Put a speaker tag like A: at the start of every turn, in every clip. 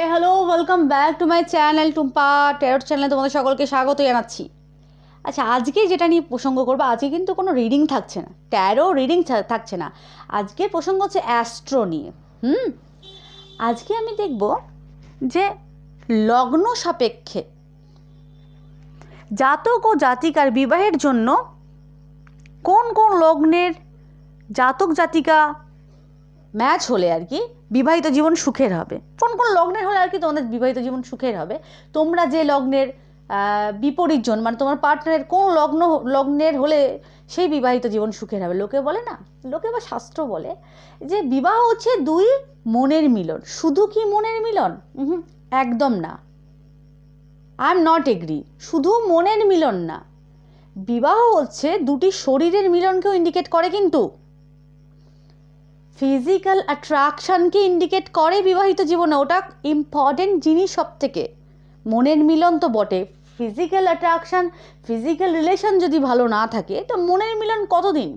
A: A hello welcome back to my channel Tumpa tarot চ্যানেলে তোমাদের সকলকে স্বাগত জানাচ্ছি। আচ্ছা আজকে যেটা নিয়ে প্রসঙ্গ করব, আজকে কিন্তু কোনো রিডিং থাকছে না ট্যারো রিডিং থাকছে না। আজকের প্রসঙ্গ হচ্ছে অ্যাস্ট্রো নিয়ে, হুম? আজকে আমি দেখব যে লগ্ন সাপেক্ষে জাতক ও জাতিকার বিবাহের জন্য কোন কোন লগ্নের জাতক জাতিকা ম্যাচ হলে আর কি বিবাহিত জীবন সুখের হবে। কোন কোন লগ্নের হলে আর কি তোমাদের বিবাহিত জীবন সুখের হবে? তোমরা যে লগ্নের বিপরীতজন মানে তোমার পার্টনারের কোন লগ্ন, লগ্নের হলে সেই বিবাহিত জীবন সুখের হবে? লোকে বলে না? লোকে বা শাস্ত্র বলে যে বিবাহ হচ্ছে দুই মনের মিলন। শুধু কি মনের মিলন? একদম না। আই এম নট এগ্রি শুধু মনের মিলন না। বিবাহ হচ্ছে দুটি শরীরের মিলনকেও ইন্ডিকেট করে কিন্তু। ফিজিক্যাল অ্যাট্রাকশানকে ইন্ডিকেট করে বিবাহিত জীবনে? ওটা ইম্পর্টেন্ট জিনিস সব থেকে মনের মিলন তো বটে। ফিজিক্যাল অ্যাট্রাকশান ফিজিক্যাল রিলেশন যদি ভালো না থাকে, তো মনের মিলন কতদিন?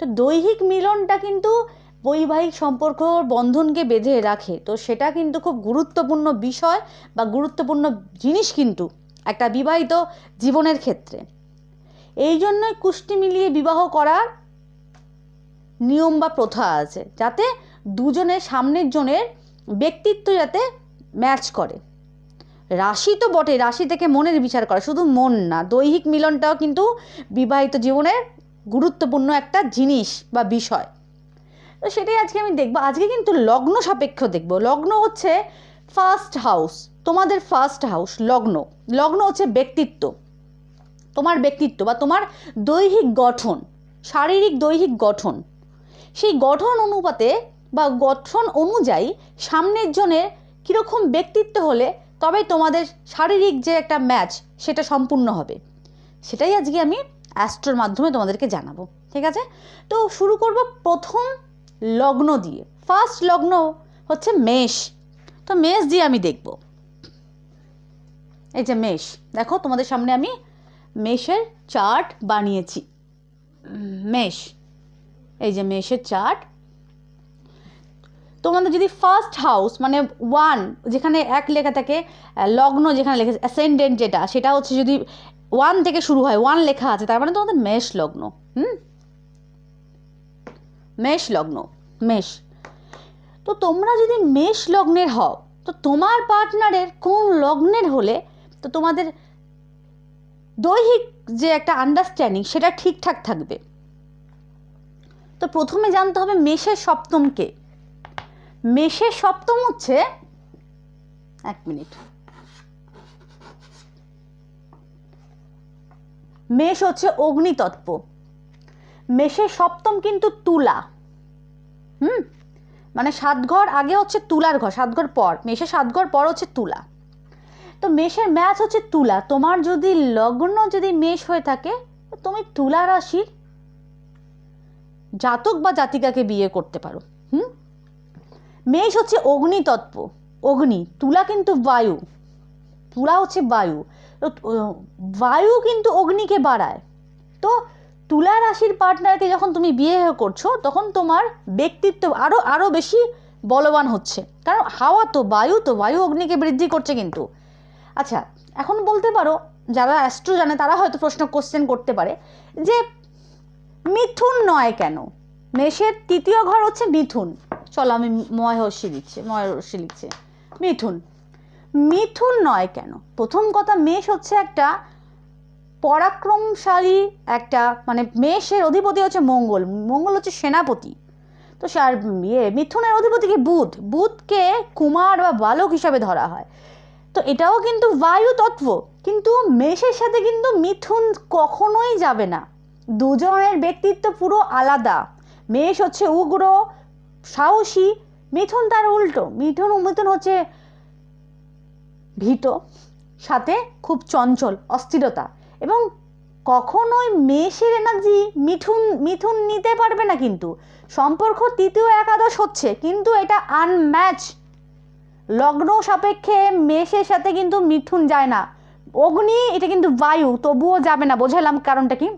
A: তো দৈহিক মিলনটা কিন্তু বৈবাহিক সম্পর্ক বন্ধনকে বেঁধে রাখে। তো সেটা কিন্তু খুব গুরুত্বপূর্ণ বিষয় বা গুরুত্বপূর্ণ জিনিস কিন্তু একটা বিবাহিত জীবনের ক্ষেত্রে। এই জন্যই কুষ্টি মিলিয়ে বিবাহ করার নিয়ম বা প্রথা আছে, যাতে দুজনের সামনের জনের ব্যক্তিত্ব যাতে ম্যাচ করে। রাশি তো বটে রাশি থেকে মনের বিচার করে, শুধু মন না, দৈহিক মিলনটাও কিন্তু বিবাহিত জীবনের গুরুত্বপূর্ণ একটা জিনিস বা বিষয়। তো সেটাই আজকে আমি দেখব। আজকে কিন্তু লগ্ন সাপেক্ষ দেখব। লগ্ন হচ্ছে ফার্স্ট হাউস তোমাদের ফার্স্ট হাউস লগ্ন। লগ্ন হচ্ছে ব্যক্তিত্ব। তোমার ব্যক্তিত্ব বা তোমার দৈহিক গঠন, শারীরিক দৈহিক গঠন। সেই গঠন অনুপাতে বা গঠন অনুযায়ী সামনের জনের কীরকম ব্যক্তিত্ব হলে তবে তোমাদের শারীরিক যে একটা ম্যাচ সেটা সম্পূর্ণ হবে। সেটাই আজকে আমি অ্যাস্ট্রোর মাধ্যমে তোমাদেরকে জানাব, ঠিক আছে? তো শুরু করব প্রথম লগ্ন দিয়ে। ফার্স্ট লগ্ন হচ্ছে মেষ। তো মেষ দিয়ে আমি দেখব। এই যে মেষ, দেখো তোমাদের সামনে আমি মেষের চার্ট বানিয়েছি। মেষ। এই যে মেষের চার্ট তোমাদের যদি ফার্স্ট হাউস মানে ওয়ান যেখানে এক লেখা থাকে লগ্ন যেখানে লেখা অ্যাসেন্ডেন্ট যেটা, সেটা হচ্ছে যদি ওয়ান থেকে শুরু হয় ওয়ান লেখা আছে, তার মানে তোমাদের মেষ লগ্ন, হুম? মেষ লগ্ন, মেষ। তো তোমরা যদি মেষ লগ্নের হও, তো তোমার পার্টনারের কোন লগ্নের হলে, তো তোমাদের দৈহিক যে একটা আন্ডারস্ট্যান্ডিং সেটা ঠিকঠাক থাকবে। তো প্রথমে জানতে হবে মেষের সপ্তমকে মেষের সপ্তম হচ্ছে, এক মিনিট। মেষ হচ্ছে অগ্নিতত্ত্ব। মেষের সপ্তম কিন্তু তুলা। হুম? মানে সাত ঘর আগে হচ্ছে তুলার ঘর, সাত ঘর পর। মেষের সাত ঘর পর হচ্ছে তুলা। তো মেষের ম্যাচ হচ্ছে তুলা। তোমার যদি লগ্ন যদি মেষ হয়ে থাকে, তুমি তুলা রাশির জাতক বা জাতিকাকে বিয়ে করতে পারো, হুম? মেষ হচ্ছে অগ্নিতত্ত্ব, অগ্নি, তুলা কিন্তু বায়ু, তুলা হচ্ছে বায়ু বায়ু কিন্তু অগ্নিকে বাড়ায়। তো তুলা রাশির পার্টনারকে যখন তুমি বিয়ে করছ, তখন তোমার ব্যক্তিত্ব আরও আরও বেশি বলবান হচ্ছে। কারণ হাওয়া তো বায়ু তো বায়ু অগ্নিকে বৃদ্ধি করছে কিন্তু। আচ্ছা এখন বলতে পারো, যারা অ্যাস্ট্রো জানে, তারা হয়তো প্রশ্ন কোশ্চেন করতে পারে যে মিথুন নয় কেন? মেষের তৃতীয় ঘর হচ্ছে মিথুন। চলো আমি ময় হর্ষি দিচ্ছি, ময় লিখছে। মিথুন। মিথুন নয় কেন? প্রথম কথা, মেষ হচ্ছে একটা পরাক্রমশালী একটা মানে মেষের অধিপতি হচ্ছে মঙ্গল। মঙ্গল হচ্ছে সেনাপতি। তো সে আর ইয়ে মিথুনের অধিপতি কি? বুধ। বুধকে কুমার বা বালক হিসাবে ধরা হয়। তো এটাও কিন্তু বায়ু তত্ত্ব কিন্তু মেষের সাথে কিন্তু মিথুন কখনোই যাবে না। দুজনের ব্যক্তিত্ব পুরো আলাদা। মেষ হচ্ছে উগ্র, সাহসী, মিথুন তার উল্টো। মিথুন মিথুন হচ্ছে ভীত, সাথে খুব চঞ্চল, অস্থিরতা। এবং কখনোই মেষের এনার্জি মিথুন মিথুন নিতে পারবে না কিন্তু। সম্পর্ক তৃতীয় একাদশ হচ্ছে, কিন্তু এটা আনম্যাচ লগ্ন সাপেক্ষে মেষের সাথে কিন্তু মিথুন যায় না। অগ্নি, এটা কিন্তু বায়ু, তবুও যাবে না, বোঝালাম কারণটা কি?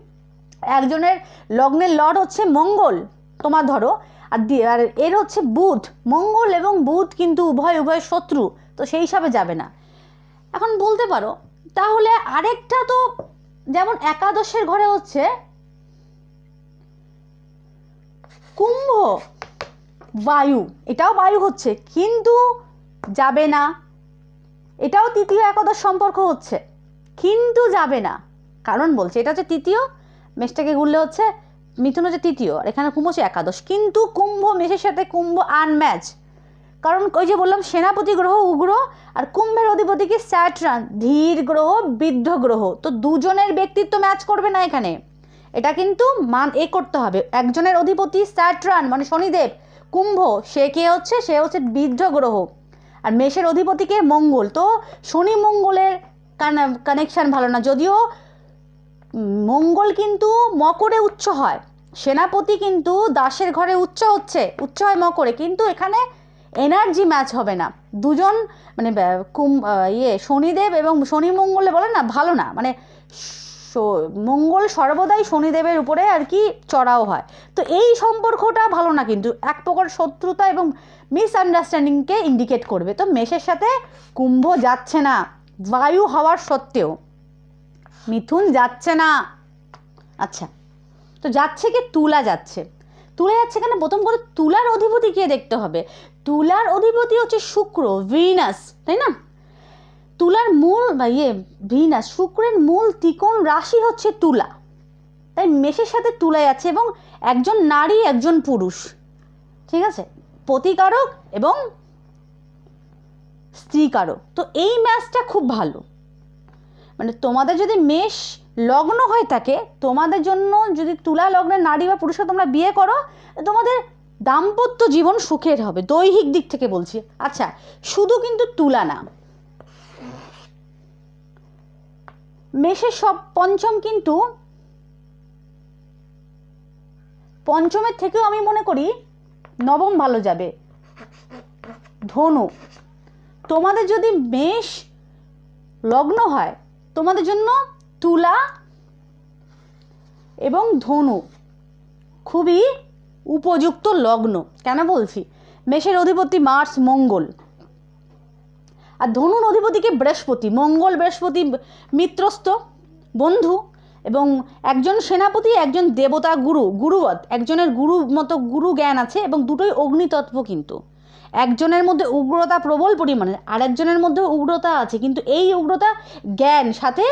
A: একজনের লগ্নের লর্ড হচ্ছে মঙ্গল। তোমার ধরো, আর আর এর হচ্ছে বুধ। মঙ্গল এবং বুধ কিন্তু উভয় উভয় শত্রু, তো সেই হিসাবে যাবে না। এখন বলতে পারো, তাহলে আরেকটা তো যেমন একাদশের ঘরে হচ্ছে, কুম্ভ, বায়ু। এটাও বায়ু হচ্ছে, কিন্তু যাবে না। এটাও তৃতীয় একাদশ সম্পর্ক হচ্ছে, কিন্তু যাবে না। কারণ বলছে, এটা হচ্ছে তৃতীয় মেষটাকে ঘুরলে হচ্ছে মিথুন হচ্ছে তৃতীয়, আর এখানে কুম্ভ হচ্ছে একাদশ। কিন্তু কুম্ভ মেষের সাথে কুম্ভ আনম্যাচ কারণ ওই যে বললাম, সেনাপতি গ্রহ উগ্র, আর কুম্ভের অধিপতি কি? স্যাটরান, ধীর গ্রহ, বৃদ্ধ গ্রহ। তো দুজনের ব্যক্তিত্ব ম্যাচ করবে না এখানে। এটা কিন্তু মান এ করতে হবে। একজনের অধিপতি স্যাটরান মানে শনিদেব, কুম্ভ, সে কে হচ্ছে? সে হচ্ছে বৃদ্ধ গ্রহ। আর মেষের অধিপতিকে মঙ্গল। তো শনি মঙ্গলের কানেকশান ভালো না। যদিও মঙ্গল কিন্তু মকরে উচ্চ হয়। সেনাপতি কিন্তু দাসের ঘরে উচ্চ হচ্ছে, উচ্চ হয় মকরে। কিন্তু এখানে এনার্জি ম্যাচ হবে না। দুজন মানে কুম ইয়ে শনিদেব এবং শনি মঙ্গলে বলে না, ভালো না। মানে মঙ্গল সর্বদাই শনিদেবের উপরে আর কি চড়াও হয়। তো এই সম্পর্কটা ভালো না কিন্তু। এক প্রকার শত্রুতা এবং মিসআন্ডারস্ট্যান্ডিংকে ইন্ডিকেট করবে। তো মেষের সাথে কুম্ভ যাচ্ছে না। বায়ু হওয়ার সত্ত্বেও। মিথুন যাচ্ছে না। আচ্ছা তো যাচ্ছে কি? তুলা যাচ্ছে। তুলা যাচ্ছে কেন? প্রথম করে তুলার অধিপতি কে দেখতে হবে? তুলার অধিপতি হচ্ছে শুক্র, ভিনাস, তাই না? তুলার মূল ইয়ে ভিনাস, শুক্রের মূল ত্রিকোণ রাশি হচ্ছে তুলা। তাই মেষের সাথে তুলা যাচ্ছে এবং একজন নারী, একজন পুরুষ। ঠিক আছে? প্রতিকারক এবং স্ত্রীকারক। তো এই ম্যাচটা খুব ভালো। মানে তোমাদের যদি মেষ লগ্ন হয়ে থাকে, তোমাদের জন্য যদি তুলা লগ্নের নারী বা পুরুষকে তোমরা বিয়ে করো, তোমাদের দাম্পত্য জীবন সুখের হবে, দৈহিক দিক থেকে বলছি। আচ্ছা শুধু কিন্তু তুলা না। মেষের সব পঞ্চম কিন্তু পঞ্চমের থেকেও আমি মনে করি নবম ভালো যাবে। ধনু, তোমাদের যদি মেষ লগ্ন হয় তোমাদের জন্য তুলা এবং ধনু, খুবই উপযুক্ত লগ্ন, কেন বলছি? মেষের অধিপতি মার্স মঙ্গল। আর ধনুর অধিপতিকে বৃহস্পতি। মঙ্গল, বৃহস্পতি মিত্রস্থ, বন্ধু এবং একজন সেনাপতি, একজন দেবতা, গুরু, গুরুবৎ। একজনের গুরু মতো গুরু জ্ঞান আছে এবং দুটোই অগ্নিতত্ত্ব কিন্তু। একজনের মধ্যে উগ্রতা প্রবল পরিমাণে আর একজনের মধ্যে উগ্রতা আছে, কিন্তু এই উগ্রতা জ্ঞান, সাথে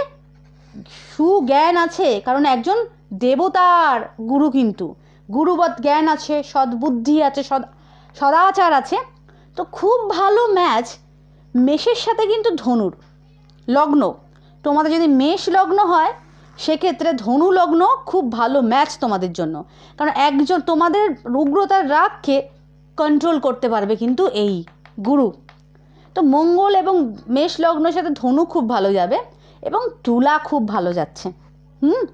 A: সুজ্ঞান আছে, কারণ একজন দেবতার গুরু কিন্তু। গুরুবৎ জ্ঞান আছে, সদ্বুদ্ধি আছে, সদ, সদাচার আছে। তো খুব ভালো ম্যাচ মেষের সাথে কিন্তু ধনুর লগ্ন। তোমাদের যদি মেষ লগ্ন হয়, সেক্ষেত্রে ধনু লগ্ন খুব ভালো ম্যাচ তোমাদের জন্য। কারণ একজন, তোমাদের উগ্রতার রাগকে কন্ট্রোল করতে পারবে কিন্তু এই গুরু। তো মঙ্গল এবং মেষ লগ্নের সাথে ধনু খুব ভালো যাবে এবং তুলা খুব ভালো যাচ্ছে। হুম?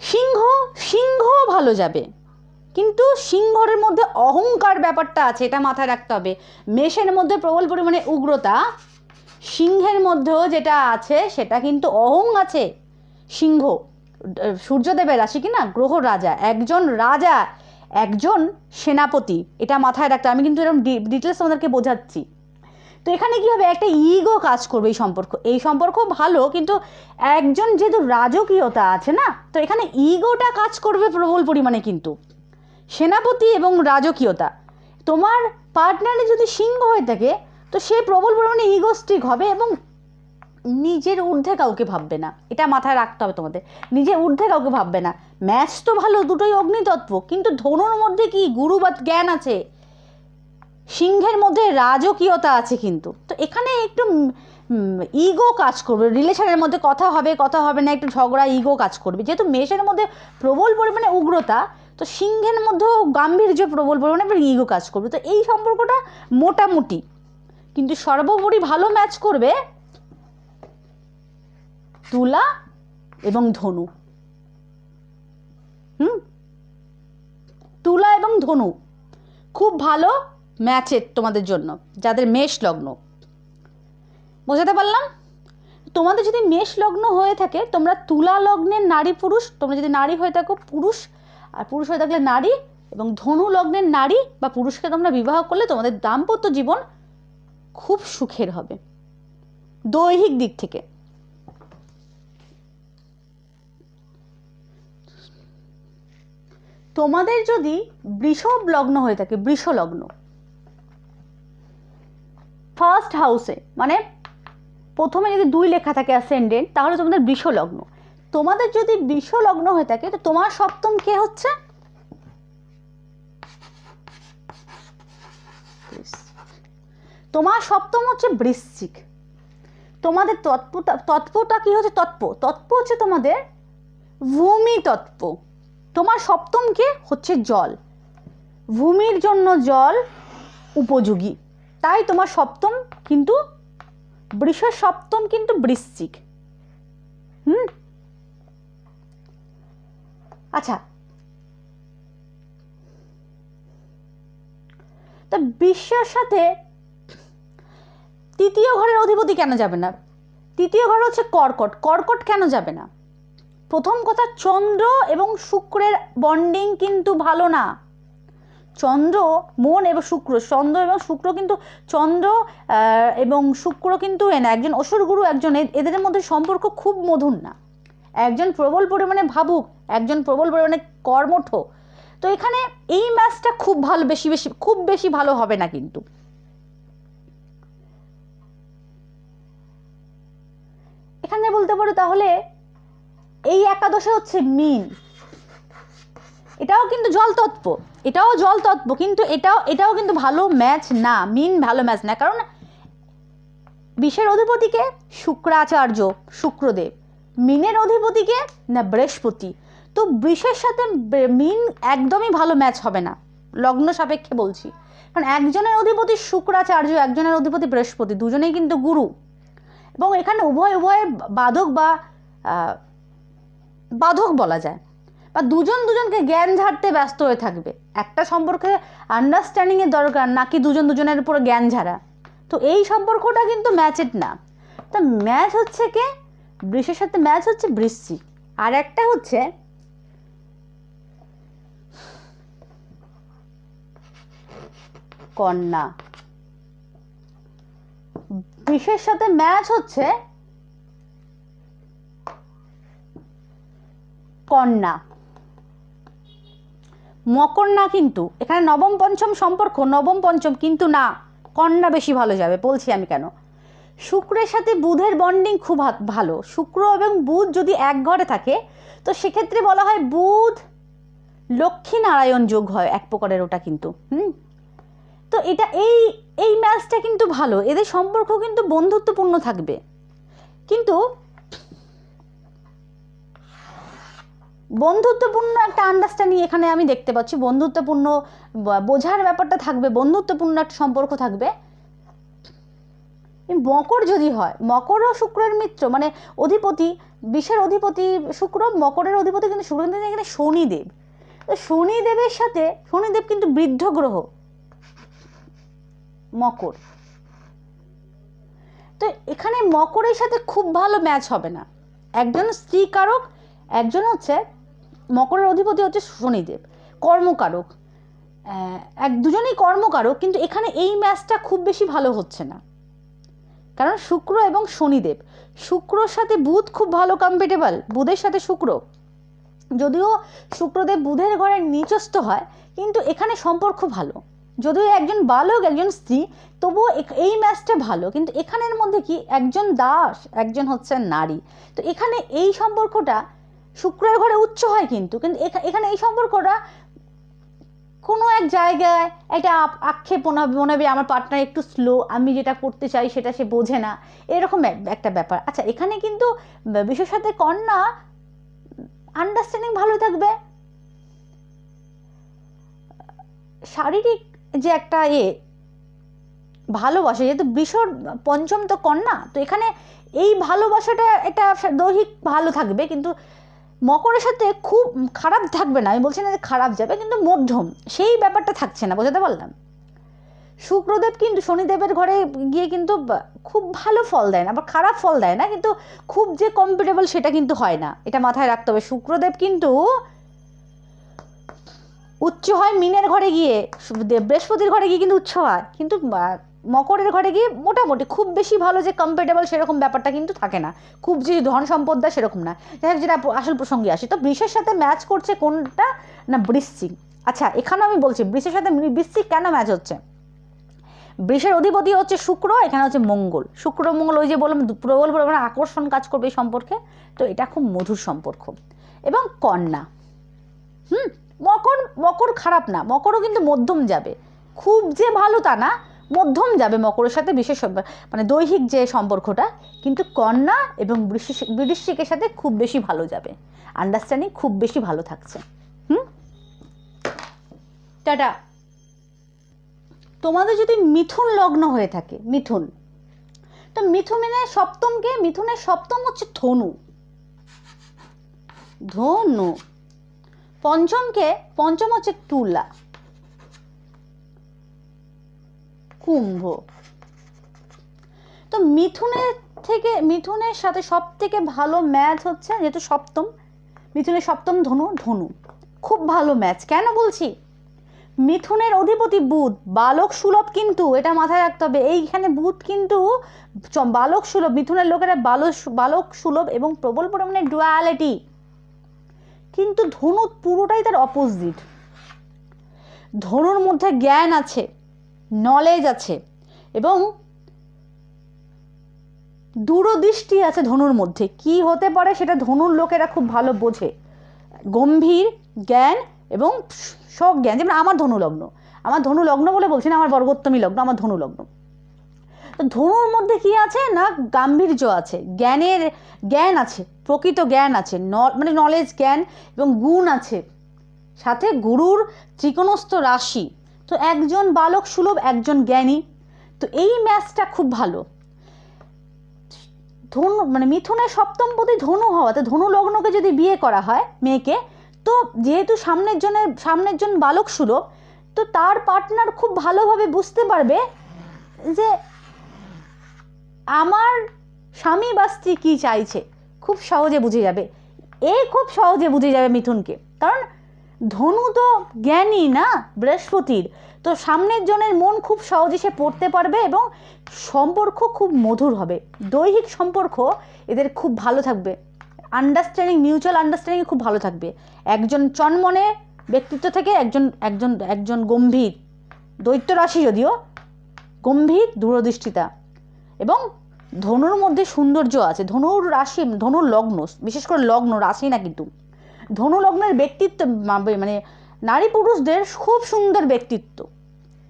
A: সিংহ সিংহ ভালো যাবে। কিন্তু সিংহর মধ্যে অহংকার ব্যাপারটা আছে, এটা মাথায় রাখতে হবে। মেষের মধ্যে প্রবল পরিমাণে উগ্রতা, সিংহের মধ্যেও যেটা আছে সেটা কিন্তু অহং আছে। সিংহ, সূর্যদেবের রাশি কি না? গ্রহ রাজা, একজন রাজা। একজন সেনাপতি, এটা মাথায় রাখতে আমি কিন্তু এরকম ডিটেলস আমাদেরকে বোঝাচ্ছি। তো এখানে কী হবে? একটা ইগো কাজ করবে এই সম্পর্ক। এই সম্পর্ক ভালো, কিন্তু একজন যেহেতু রাজকীয়তা আছে না, তো এখানে ইগোটা কাজ করবে প্রবল পরিমাণে কিন্তু। সেনাপতি এবং রাজকীয়তা। তোমার পার্টনারে যদি সিংহ হয়ে থাকে, তো সে প্রবল পরিমাণে ইগোস্টিক হবে এবং নিজের ঊর্ধ্বে কাউকে ভাববে না। এটা মাথায় রাখতে হবে তোমাদের। নিজের ঊর্ধ্বে কাউকে ভাববে না। ম্যাচ তো ভালো, দুটোই অগ্নিতত্ত্ব, কিন্তু ধনুর মধ্যে কি গুরুবাদ জ্ঞান আছে? সিংহের মধ্যে রাজকীয়তা আছে কিন্তু। তো এখানে একটু ইগো কাজ করবে। রিলেশনের মধ্যে কথা হবে কথা হবে না, একটু ঝগড়া ইগো কাজ করবে। যেহেতু মেষের মধ্যে প্রবল পরিমাণে উগ্রতা, তো সিংহের মধ্যেও গাম্ভীর্য প্রবল পরিমাণে ইগো কাজ করবে। তো এই সম্পর্কটা মোটামুটি। কিন্তু সর্বোপরি ভালো ম্যাচ করবে তুলা এবং ধনু। হুম? তুলা এবং ধনু। খুব ভালো ম্যাচের তোমাদের জন্য, যাদের মেষ লগ্ন। বোঝাতে পারলাম? তোমাদের যদি মেষ লগ্ন হয়ে থাকে, তোমরা তুলা লগ্নের নারী পুরুষ, তোমরা যদি নারী হয়ে থাকো পুরুষ, আর পুরুষ হয়ে থাকলে নারী, এবং ধনু লগ্নের নারী বা পুরুষকে তোমরা বিবাহ করলে, তোমাদের দাম্পত্য জীবন খুব সুখের হবে। দৈহিক দিক থেকে। তোমাদের যদি বৃষভ লগ্ন হয়ে থাকে বৃষ লগ্ন ফার্স্ট হাউসে মানে প্রথমে যদি দুই লেখা থাকে অ্যাসেন্ডেন্ট তাহলে তোমাদের বৃষ লগ্ন তোমাদের যদি বৃষ লগ্ন হয়ে থাকে, তো তোমার সপ্তম কে হচ্ছে? তোমার সপ্তম হচ্ছে বৃশ্চিক। তোমাদের তৎপটা তৎপটা কি হচ্ছে? তৎপ। তৎপ হচ্ছে তোমাদের ভূমি তৎপ। তোমার সপ্তম কে হচ্ছে জল। ভূমির জন্য জল উপযোগী। তাই তোমার সপ্তম কিন্তু বৃষের সপ্তম কিন্তু বৃশ্চিক। হুম? আচ্ছা। তা বিশ্বের সাথে তৃতীয় ঘরের অধিপতি কেন যাবে না? তৃতীয় ঘর হচ্ছে কর্কট। কর্কট কেন যাবে না? প্রথম কথা, চন্দ্র এবং শুক্রের বন্ডিং কিন্তু ভালো না। চন্দ্র, মন এবং শুক্র, চন্দ্র এবং শুক্র কিন্তু, চন্দ্র এবং শুক্র কিন্তু এ না, একজন অসুর গুরু, একজন এদের মধ্যে সম্পর্ক খুব মধুর না। একজন প্রবল পরিমাণে ভাবুক, একজন প্রবল পরিমাণে কর্মঠ। তো এখানে এই ম্যাচটা খুব ভালো, বেশি বেশি, খুব বেশি ভালো হবে না কিন্তু। এখানে বলতে পারো তাহলে এই একাদশে হচ্ছে মিন। এটাও কিন্তু জল তত্ত্ব এটাও জল তত্ত্ব কিন্তু এটাও এটাও কিন্তু ভালো ম্যাচ না। মিন ভালো ম্যাচ না, কারণ বিষের অধিপতিকে শুক্রাচার্য, শুক্রদেব। মিনের অধিপতিকে না বৃহস্পতি। তো বৃষের সাথে মিন একদমই ভালো ম্যাচ হবে না। লগ্ন সাপেক্ষে বলছি। কারণ একজনের অধিপতি শুক্রাচার্য, একজনের অধিপতি বৃহস্পতি, দুজনেই কিন্তু গুরু। এবং এখানে উভয় উভয় বাধক বা বাধক বলা যায়। বা দুজন দুজনকে জ্ঞান ঝাড়তে ব্যস্ত হয়ে থাকবে। একটা সম্পর্কে আন্ডারস্ট্যান্ডিংয়ের দরকার, নাকি দুজন দুজনের উপর জ্ঞান ঝাড়া? তো এই সম্পর্কটা কিন্তু ম্যাচের না। তা ম্যাচ হচ্ছে কে? বৃষের সাথে ম্যাচ হচ্ছে বৃষ্টি আর একটা হচ্ছে কন্যা। বৃষের সাথে ম্যাচ হচ্ছে কন্যা। মকর না কিন্তু, এখানে নবম পঞ্চম সম্পর্ক, নবম পঞ্চম কিন্তু না, কন্যা বেশি ভালো যাবে, বলছি আমি কেন? শুক্রের সাথে বুধের বন্ডিং খুব ভালো। শুক্র এবং বুধ যদি এক ঘরে থাকে, তো সেক্ষেত্রে বলা হয় বুধ লক্ষ্মী নারায়ণ যোগ হয়, এক প্রকারের ওটা কিন্তু, হুম? তো এটা এই এই ম্যাচটা কিন্তু ভালো, এদের সম্পর্ক কিন্তু বন্ধুত্বপূর্ণ থাকবে। কিন্তু বন্ধুত্বপূর্ণ একটা আন্ডারস্ট্যান্ডিং এখানে আমি দেখতে পাচ্ছি। বন্ধুত্বপূর্ণ বোঝার ব্যাপারটা থাকবে, বন্ধুত্বপূর্ণ একটা সম্পর্ক থাকবে। মকর যদি হয়, মকর ও শুক্রের মিত্র মানে অধিপতি বিষের অধিপতি শুক্র, মকরের অধিপতি কিন্তু শুক্র, কিন্তু এখানে শনিদেব। তো শনিদেবের সাথে, শনিদেব কিন্তু বৃদ্ধ গ্রহ, মকর। তো এখানে মকরের সাথে খুব ভালো ম্যাচ হবে না। একজন স্ত্রী কারক, একজন হচ্ছে মকরের অধিপতি হচ্ছে শনিদেব, কর্মকারক। এক দুজনেই কর্মকারক, কিন্তু এখানে এই ম্যাচটা খুব বেশি ভালো হচ্ছে না। কারণ শুক্র এবং শনিদেব, শুক্রর সাথে বুধ খুব ভালো কম্পেটেবল বুধের সাথে শুক্র। যদিও শুক্রদেব বুধের ঘরে নিচস্থ হয়, কিন্তু এখানে সম্পর্ক ভালো। যদিও একজন বালক, একজন স্ত্রী, তবুও এই ম্যাচটা ভালো, কিন্তু এখানের মধ্যে কি একজন দাস, একজন হচ্ছে নারী। তো এখানে এই সম্পর্কটা শুক্রের ঘরে উচ্চ হয় কিন্তু কিন্তু এখা- এখানে এই সম্পর্কটা কোনো এক জায়গায় একটা আক্ষেপ মনে হবে আমার পার্টনার একটু স্লো আমি যেটা করতে চাই সেটা সে বোঝে না। এরকম এক- একটা ব্যাপার। আচ্ছা এখানে কিন্তু বিশেষ সাথে কন্যা আন্ডারস্ট্যান্ডিং ভালো থাকবে। শারীরিক যে একটা এ ভালোবাসা, যেহেতু বৃষর পঞ্চম তো কন্যা, তো এখানে এই ভালোবাসাটা এটা দৈহিক ভালো থাকবে, কিন্তু মকরের সাথে খুব খারাপ থাকবে না, আমি বলছি না যে খারাপ যাবে, কিন্তু মধ্যম, সেই ব্যাপারটা থাকছে না, বোঝাতে পারলাম? শুক্রদেব কিন্তু শনিদেবের ঘরে গিয়ে কিন্তু খুব ভালো ফল দেয় না, আবার খারাপ ফল দেয় না, কিন্তু খুব যে কম্পিটেবল সেটা কিন্তু হয় না, এটা মাথায় রাখতে হবে। শুক্রদেব কিন্তু উচ্চ হয় মিনের ঘরে গিয়ে বৃহস্পতির ঘরে গিয়ে কিন্তু উচ্চ হয়, কিন্তু মকরের ঘরে গিয়ে মোটামুটি খুব বেশি ভালো যে কম্পেটেবল সেরকম ব্যাপারটা কিন্তু থাকে না। খুব যে ধন সম্পদ দেয় সেরকম না। যাই হোক, যেটা আসল প্রসঙ্গে আসে। তো বৃষের সাথে ম্যাচ করছে কোনটা না বৃশ্চিক? আচ্ছা এখানে আমি বলছি, বৃষের সাথে বৃশ্চিক কেন ম্যাচ হচ্ছে? বৃষের অধিপতি হচ্ছে শুক্র, এখানে হচ্ছে মঙ্গল। শুক্র, মঙ্গল ওই যে বললাম প্রবল পরিমাণে আকর্ষণ কাজ করবে এই সম্পর্কে। তো এটা খুব মধুর সম্পর্ক। এবং কন্যা। হুম? মকর মকর খারাপ না। মকরও কিন্তু মধ্যম যাবে। খুব যে ভালো তা না মধ্যম যাবে মকরের সাথে বিশেষ মানে দৈহিক যে সম্পর্কটা, কিন্তু কন্যা এবং বৃশ্চিকের সাথে খুব বেশি ভালো যাবে। আন্ডারস্ট্যান্ডিং খুব বেশি ভালো থাকছে। হুম? টাটা। তোমাদের যদি মিথুন লগ্ন হয়ে থাকে, মিথুন, তো মিথুনের সপ্তমকে, মিথুনের সপ্তম হচ্ছে ধনু। ধনু। পঞ্চমকে, পঞ্চম হচ্ছে তুলা। কুম্ভ। তো মিথুনের থেকে, মিথুনের সাথে সব থেকে ভালো ম্যাচ হচ্ছে যেহেতু সপ্তম, মিথুনের সপ্তম ধনু ধনু। খুব ভালো ম্যাচ কেন বলছি? মিথুনের অধিপতি বুধ, বালক সুলভ কিন্তু, এটা মাথায় রাখতে হবে, এইখানে বুধ কিন্তু বালক সুলভ, মিথুনের লোকেরা বালক বালক সুলভ এবং প্রবল পরিমাণে ডুয়ালিটি কিন্তু ধনু পুরোটাই তার অপোজিট ধনুর মধ্যে জ্ঞান আছে। নলেজ আছে এবং দূরদৃষ্টি আছে ধনুর মধ্যে। কি হতে পারে সেটা ধনুর লোকেরা খুব ভালো বোঝে। গম্ভীর, জ্ঞান এবং জ্ঞান। যেমন আমার ধনু লগ্ন আমার ধনু লগ্ন বলে বলছি না, আমার বর্গোত্তমী লগ্ন, আমার ধনু লগ্ন তো ধনুর মধ্যে কি আছে না গাম্ভীর্য আছে? জ্ঞানের জ্ঞান আছে, প্রকৃত জ্ঞান আছে। মানে নলেজ জ্ঞান এবং গুণ আছে। সাথে গুরুর ত্রিকোণস্থ রাশি। তো একজন বালক সুলভ, একজন জ্ঞানী। তো এই ম্যাচটা খুব ভালো। ধনু মানে মিথুনের সপ্তম পদে ধনু হওয়াতে ধনু লগ্নকে যদি বিয়ে করা হয় মেয়েকে, তো যেহেতু সামনের জনের, সামনের জন বালক সুলভ, তো তার পার্টনার খুব ভালোভাবে বুঝতে পারবে যে আমার স্বামী বা স্ত্রী কী চাইছে। খুব সহজে বুঝে যাবে। এ খুব সহজে বুঝে যাবে মিথুনকে। কারণ ধনু তো জ্ঞানী না, বৃহস্পতির। তো সামনের জনের মন খুব সহজে সে পড়তে পারবে এবং সম্পর্ক খুব মধুর হবে। দৈহিক সম্পর্ক এদের খুব ভালো থাকবে। আন্ডারস্ট্যান্ডিং মিউচুয়াল আন্ডারস্ট্যান্ডিং খুব ভালো থাকবে। একজন চনমনে ব্যক্তিত্ব থেকে একজন একজন একজন গম্ভীর। দৈত্য রাশি যদিও গম্ভীর দূরদৃষ্টিতা। এবং ধনুর মধ্যে সৌন্দর্য আছে। ধনুর রাশি, ধনুর লগ্ন, বিশেষ করে লগ্ন, রাশি না কিন্তু। ধনু লগ্নের ব্যক্তিত্ব মানে নারী পুরুষদের খুব সুন্দর ব্যক্তিত্ব।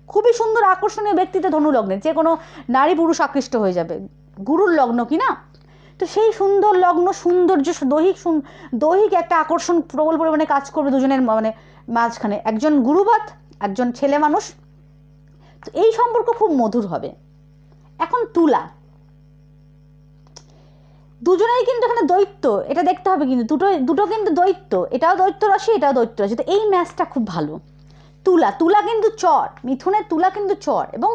A: খুবই সুন্দর আকর্ষণীয় ব্যক্তিত্ব ধনু লগ্নের যে কোনো নারী পুরুষ আকৃষ্ট হয়ে যাবে। গুরুর লগ্ন কি না? তো সেই সুন্দর লগ্ন, সৌন্দর্য, দৈহিক দৈহিক একটা আকর্ষণ প্রবল পরিমাণে কাজ করবে দুজনের মানে মাঝখানে। একজন গুরুবাদ একজন ছেলে মানুষ। তো এই সম্পর্ক খুব মধুর হবে। এখন তুলা। দুজনেই কিন্তু এখানে দৈত্য, এটা দেখতে হবে কিন্তু দুটো দুটো কিন্তু দৈত্য, এটাও দৈত্য রাশি এটাও দৈত্য রাশি তো এই ম্যাচটা খুব ভালো। তুলা তুলা কিন্তু চর, মিথুনের তুলা কিন্তু চর, এবং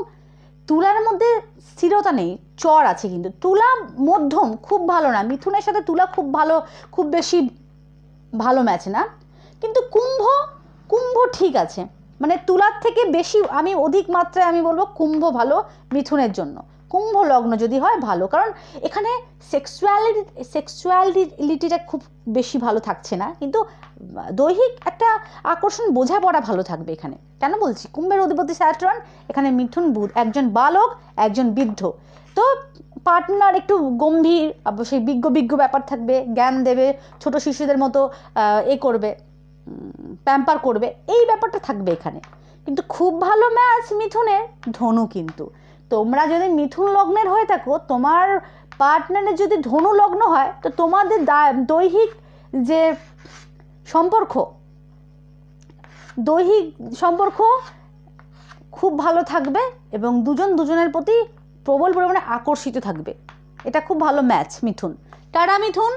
A: তুলার মধ্যে স্থিরতা নেই, চর আছে কিন্তু। তুলা মধ্যম, খুব ভালো না, মিথুনের সাথে তুলা খুব ভালো, খুব বেশি ভালো ম্যাচ না, কিন্তু কুম্ভ কুম্ভ ঠিক আছে। মানে তুলার থেকে বেশি আমি অধিক মাত্রায় আমি বলব কুম্ভ ভালো মিথুনের জন্য। কুম্ভ লগ্ন যদি হয়, ভালো। কারণ এখানে সেক্সুয়ালিটি সেক্সুয়ালিটিটা খুব বেশি ভালো থাকছে না। কিন্তু দৈহিক একটা আকর্ষণ বোঝাপড়া ভালো থাকবে এখানে। কেন বলছি? কুম্ভের অধিপতি স্যাট্রন, এখানে মিথুন বুধ, একজন বালক, একজন বৃদ্ধ। তো পার্টনার একটু গম্ভীর সেই বিজ্ঞ বিজ্ঞ ব্যাপার থাকবে, জ্ঞান দেবে, ছোট শিশুদের মতো এ করবে প্যাম্পার করবে, এই ব্যাপারটা থাকবে এখানে। কিন্তু খুব ভালো ম্যাচ মিথুনের, ধনু কিন্তু। তোমরা যদি মিথুন লগ্নের হয়ে থাকো, তোমার পার্টনারের যদি ধনু লগ্ন হয়, তো তোমাদের দৈহিক যে সম্পর্ক, দৈহিক সম্পর্ক খুব ভালো থাকবে এবং দুজন দুজনের প্রতি প্রবল পরিমাণে আকর্ষিত থাকবে। এটা খুব ভালো ম্যাচ মিথুন। টাটা, মিথুন!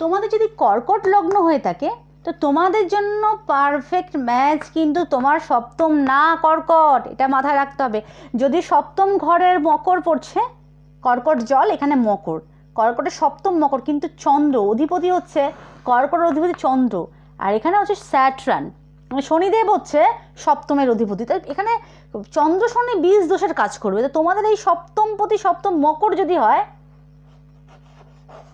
A: তোমাদের যদি কর্কট লগ্ন হয়ে থাকে তো তোমাদের জন্য পারফেক্ট ম্যাচ কিন্তু তোমার সপ্তম না কর্কট, এটা মাথায় রাখতে হবে। যদি সপ্তম ঘরের মকর পড়ছে, কর্কট জল এখানে মকর। কর্কটের সপ্তম মকর কিন্তু চন্দ্র, অধিপতি হচ্ছে কর্কটের অধিপতি চন্দ্র। আর এখানে হচ্ছে স্যাটরান। মানে শনিদেব হচ্ছে সপ্তমের অধিপতি। তো এখানে চন্দ্র, শনি, বীজ দোষের কাজ করবে। তো তোমাদের এই সপ্তম প্রতি সপ্তম মকর যদি হয়,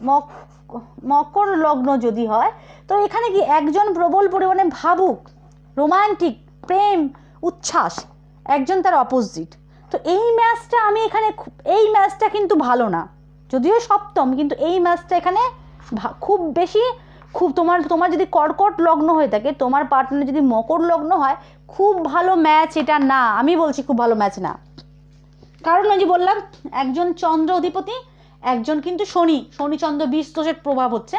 A: মক- মকর লগ্ন যদি হয় তো এখানে কি একজন প্রবল পরিমাণে ভাবুক? রোমান্টিক, প্রেম, উচ্ছ্বাস, একজন তার অপোজিট তো এই ম্যাচটা আমি এখানে এই ম্যাচটা কিন্তু ভালো না। যদিও সপ্তম, কিন্তু এই ম্যাচটা এখানে খুব বেশি খুব তোমার তোমার যদি কর্কট লগ্ন হয়ে থাকে, তোমার পার্টনার যদি মকর লগ্ন হয়, খুব ভালো ম্যাচ এটা না। আমি বলছি খুব ভালো ম্যাচ না। কারণ ওই যে বললাম, একজন চন্দ্র অধিপতি, একজন কিন্তু শনি। শনি চন্দ্র বিষ প্রভাব হচ্ছে।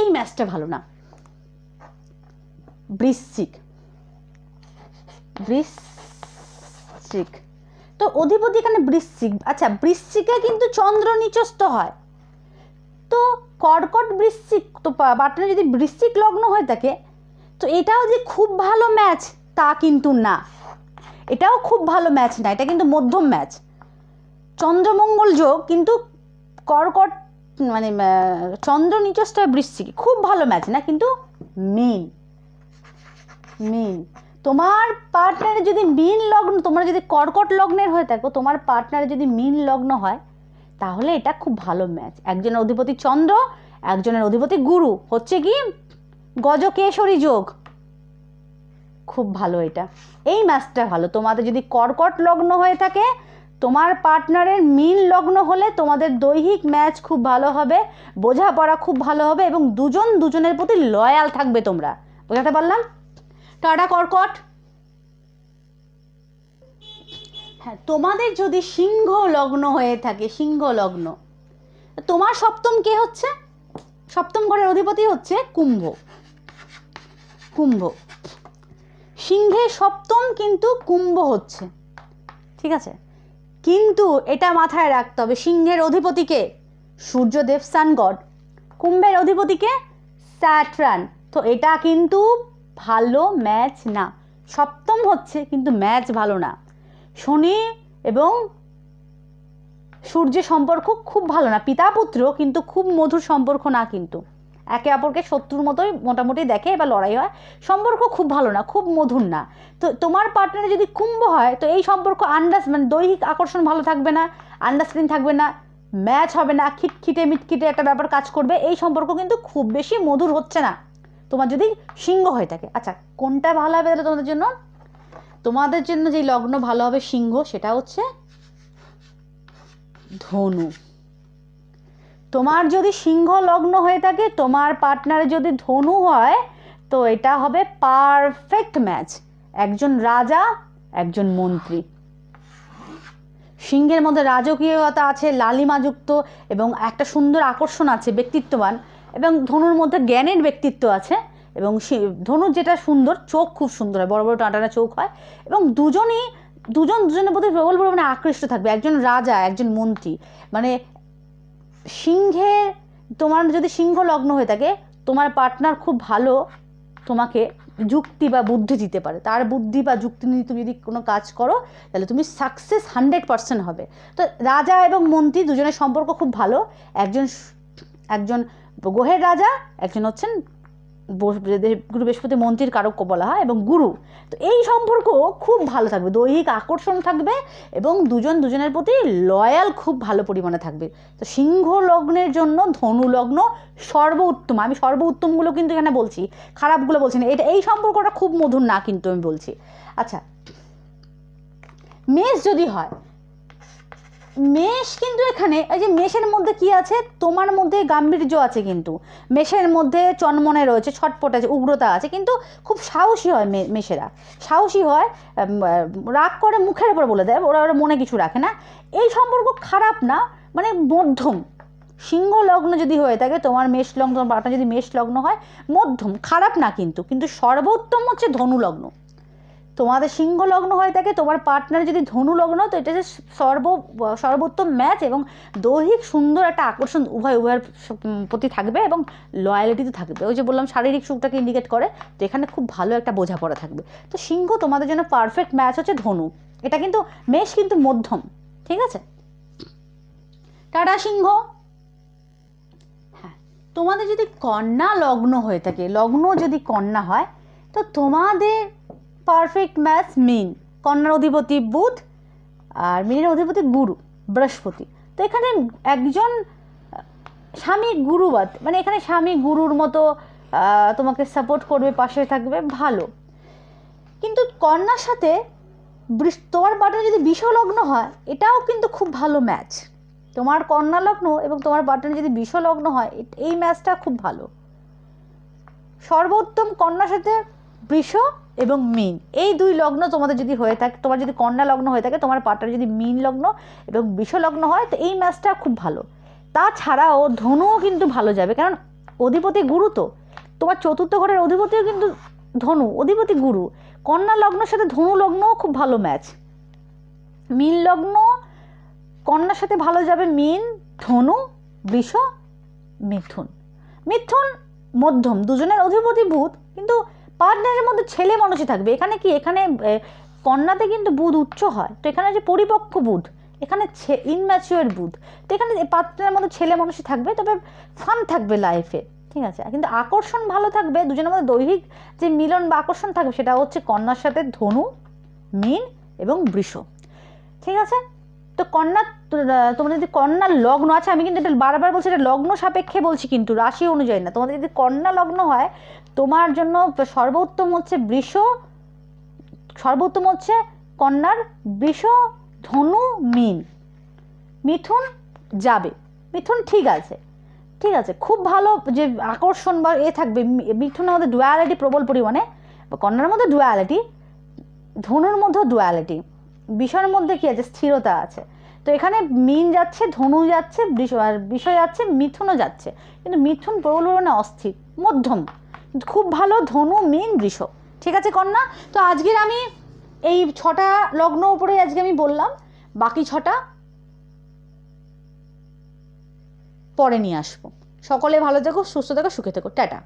A: এই ম্যাচটা ভালো না। বৃশ্চিক। বৃশ্চিক। তো অধিপতি এখানে বৃশ্চিক। আচ্ছা বৃশ্চিকে কিন্তু চন্দ্র নিচস্থ হয়। তো কর্কট বৃশ্চিক, তো পার্টনার যদি বৃশ্চিক লগ্ন হয়ে থাকে, তো এটাও যে খুব ভালো ম্যাচ, তা কিন্তু না। এটাও খুব ভালো ম্যাচ না, এটা কিন্তু মধ্যম ম্যাচ। চন্দ্রমঙ্গল যোগ কিন্তু কর্কট মানে চন্দ্র নিচস্থ হয় বৃশ্চিকে। খুব ভালো ম্যাচ না, কিন্তু মেন মিন তোমার পার্টনারে যদি মিন লগ্ন, তোমরা যদি কর্কট লগ্নের হয়ে থাকো, তোমার পার্টনারে যদি মিন লগ্ন হয়, তাহলে এটা খুব ভালো ম্যাচ একজনের অধিপতি চন্দ্র, একজনের অধিপতি গুরু। হচ্ছে কি? গজকেশরী যোগ। খুব ভালো এটা। এই ম্যাচটা ভালো। তোমাদের যদি কর্কট লগ্ন হয়ে থাকে, তোমার পার্টনারের মিল লগ্ন হলে তোমাদের দৈহিক ম্যাচ খুব ভালো হবে, বোঝাপড়া খুব ভালো হবে এবং দুজন দুজনের প্রতি লয়াল থাকবে তোমরা। বোঝাতে পারলাম? টাটা কর্কট? হ্যাঁ তোমাদের যদি সিংহ লগ্ন হয়ে থাকে, সিংহ লগ্ন, তোমার সপ্তম কে হচ্ছে? সপ্তম ঘরের অধিপতি হচ্ছে কুম্ভ। কুম্ভ। সিংহে সপ্তম কিন্তু কুম্ভ হচ্ছে। ঠিক আছে? কিন্তু এটা মাথায় রাখতে হবে, সিংহের অধিপতিকে সূর্যদেব সান গড কুম্ভের অধিপতিকে স্যাটরান। তো এটা কিন্তু ভালো ম্যাচ না। সপ্তম হচ্ছে কিন্তু ম্যাচ ভালো না। শনি এবং সূর্যের সম্পর্ক খুব ভালো না। পিতা পুত্র কিন্তু খুব মধুর সম্পর্ক না কিন্তু। একে অপরকে শত্রুর মতোই মোটামুটি দেখে বা লড়াই হয়। সম্পর্ক খুব ভালো না, খুব মধুর না। তো তোমার পার্টনারে যদি কুম্ভ হয়, তো এই সম্পর্ক আন্ডাস মানে দৈহিক আকর্ষণ ভালো থাকবে না আন্ডারস্ট্যান্ডিং থাকবে না ম্যাচ হবে না, খিটখিটে, মিটখিটে একটা ব্যাপার কাজ করবে। এই সম্পর্ক কিন্তু খুব বেশি মধুর হচ্ছে না। তোমার যদি সিংহ হয়ে থাকে। আচ্ছা কোনটা ভালো হবে তাহলে তোমাদের জন্য? তোমাদের জন্য যে লগ্ন ভালো হবে সিংহ, সেটা হচ্ছে ধনু। তোমার যদি সিংহ লগ্ন হয়ে থাকে, তোমার পার্টনারে যদি ধনু হয়, তো এটা হবে পারফেক্ট ম্যাচ একজন রাজা, একজন মন্ত্রী। সিংহের মধ্যে রাজকীয়তা আছে লালিমাযুক্ত এবং একটা সুন্দর আকর্ষণ আছে, ব্যক্তিত্ববান। এবং ধনুর মধ্যে জ্ঞানের ব্যক্তিত্ব আছে এবং ধনুর যেটা সুন্দর, চোখ খুব সুন্দর হয়, বড় বড় টাটানা চোখ হয় এবং দুজনই, দুজন দুজনের প্রতি প্রবল পরিমাণে আকৃষ্ট থাকবে। একজন রাজা, একজন মন্ত্রী। মানে সিংহের তোমার যদি সিংহ লগ্ন হয়ে থাকে, তোমার পার্টনার খুব ভালো তোমাকে যুক্তি বা বুদ্ধি দিতে পারে। তার বুদ্ধি বা যুক্তি নিয়ে তুমি যদি কোনো কাজ করো, তাহলে তুমি সাকসেস হান্ড্রেড পার্সেন্ট হবে। তো রাজা এবং মন্ত্রী দুজনের সম্পর্ক খুব ভালো। একজন একজন গ্রহের রাজা একজন হচ্ছেন গুরু বৃহস্পতি মন্ত্রীর কারক বলা হয় এবং গুরু। তো এই সম্পর্ক খুব ভালো থাকবে, দৈহিক আকর্ষণ থাকবে এবং দুজন দুজনের প্রতি লয়াল খুব ভালো পরিমাণে থাকবে। তো সিংহ লগ্নের জন্য ধনু লগ্ন সর্বোত্তম। আমি সর্বোত্তমগুলো কিন্তু এখানে বলছি, খারাপগুলো বলছি না। এটা এই সম্পর্কটা খুব মধুর না কিন্তু আমি বলছি। আচ্ছা মেষ যদি হয় মেষ কিন্তু এখানে, এই যে মেষের মধ্যে কি আছে? তোমার মধ্যে গাম্ভীর্য আছে কিন্তু। মেষের মধ্যে চনমনে রয়েছে, ছটপট আছে, উগ্রতা আছে, কিন্তু খুব সাহসী হয় মেষেরা। সাহসী হয় রাগ করে মুখের উপর বলে দেয়, ওরা ওরা মনে কিছু রাখে না। এই সম্পর্ক খারাপ না মানে মধ্যম। সিংহ লগ্ন যদি হয়ে থাকে, তোমার মেষ লগ্ন পাটা যদি মেষ লগ্ন হয়, মধ্যম। খারাপ না কিন্তু কিন্তু সর্বোত্তম হচ্ছে ধনু লগ্ন। তোমাদের সিংহ লগ্ন হয়ে থাকে, তোমার পার্টনার যদি ধনু লগ্ন তো এটা যে সর্ব, সর্বোত্তম ম্যাচ এবং দৈহিক সুন্দর একটা আকর্ষণ উভয়, উভয়ের প্রতি থাকবে এবং লয়ালিটি তো থাকবে। ওই যে বললাম, শারীরিক সুখটাকে ইন্ডিকেট করে, তো এখানে খুব ভালো একটা বোঝাপড়া থাকবে। তো সিংহ তোমাদের জন্য পারফেক্ট ম্যাচ হচ্ছে ধনু। এটা কিন্তু মেষ কিন্তু মধ্যম, ঠিক আছে? টাটা সিংহ। হ্যাঁ তোমাদের যদি কন্যা লগ্ন হয়ে থাকে, লগ্ন যদি কন্যা হয়, তো তোমাদের পারফেক্ট ম্যাচ মিন কন্যার অধিপতি বুধ আর মিনের অধিপতি গুরু, বৃহস্পতি। তো এখানে একজন স্বামী গুরুবাদ মানে এখানে স্বামী গুরুর মতো তোমাকে সাপোর্ট করবে, পাশে থাকবে, ভালো। কিন্তু কন্যার সাথে তোমার পার্টনার যদি বিষ লগ্ন হয়, এটাও কিন্তু খুব ভালো ম্যাচ তোমার কন্যা লগ্ন এবং তোমার পার্টনার যদি বিষ লগ্ন হয় এই ম্যাচটা খুব ভালো। সর্বোত্তম কন্যার সাথে বৃষ এবং মিন। এই দুই লগ্ন তোমাদের যদি হয়ে থাকে, তোমার যদি কন্যা লগ্ন হয়ে থাকে, তোমার পার্টনার যদি মিন লগ্ন এবং বিষ লগ্ন হয়, তো এই ম্যাচটা খুব ভালো। তাছাড়াও ধনুও কিন্তু ভালো যাবে, কারণ অধিপতি গুরু তো। তোমার চতুর্থ ঘরের অধিপতিও কিন্তু ধনু, অধিপতি গুরু। কন্যা লগ্নের সাথে ধনু লগ্নও খুব ভালো ম্যাচ মিন লগ্ন, কন্যার সাথে ভালো যাবে মিন, ধনু, বৃষ, মিথুন। মিথুন মধ্যম, দুজনের অধিপতি ভূত, কিন্তু পার্টনারের মধ্যে ছেলে মানুষই থাকবে। এখানে কি? এখানে কন্যাতে কিন্তু বুধ উচ্চ হয়। তো এখানে যে পরিপক্ক বুধ, এখানে ইনম্যাচিওর বুধ। তো এখানে পার্টনারের মধ্যে ছেলে মানুষই থাকবে, তবে ফান থাকবে লাইফে ঠিক আছে? কিন্তু আকর্ষণ ভালো থাকবে, দুজনের মধ্যে দৈহিক যে মিলন বা আকর্ষণ থাকবে, সেটা হচ্ছে কন্যার সাথে ধনু, মিন এবং বৃষ। ঠিক আছে? তো কন্যা তো- তোমাদের যদি কন্যা লগ্ন আছে, আমি কিন্তু এটা বারবার বলছি, এটা লগ্ন সাপেক্ষে বলছি কিন্তু, রাশি অনুযায়ী না। তোমাদের যদি কন্যা লগ্ন হয়, তোমার জন্য সর্বোত্তম হচ্ছে বৃষ, সর্বোত্তম হচ্ছে কন্যার বৃষ, ধনু, মিন। মিথুন যাবে। মিথুন ঠিক আছে। ঠিক আছে, খুব ভালো যে আকর্ষণ বা এ থাকবে। মিথুনের মধ্যে ডুয়ালিটি প্রবল পরিমাণে। কন্যার মধ্যে ডুয়ালিটি ধনুর মধ্যেও ডুয়ালিটি বিষয়ের মধ্যে কি আছে? স্থিরতা আছে। তো এখানে মিন যাচ্ছে, ধনু যাচ্ছে আর বিষয় যাচ্ছে মিথুনও যাচ্ছে। কিন্তু মিথুন প্রবল পরিমাণে অস্থির, মধ্যম। খুব ভালো ধনু, মিন, বৃষ। ঠিক আছে কন্যা? তো আজকের আমি এই ছটা লগ্ন উপরে আজকে আমি বললাম, বাকি ছটা পরে নিয়ে আসব। সকলে ভালো থেকো, সুস্থ থেকো, সুখে থেকো। টাটা।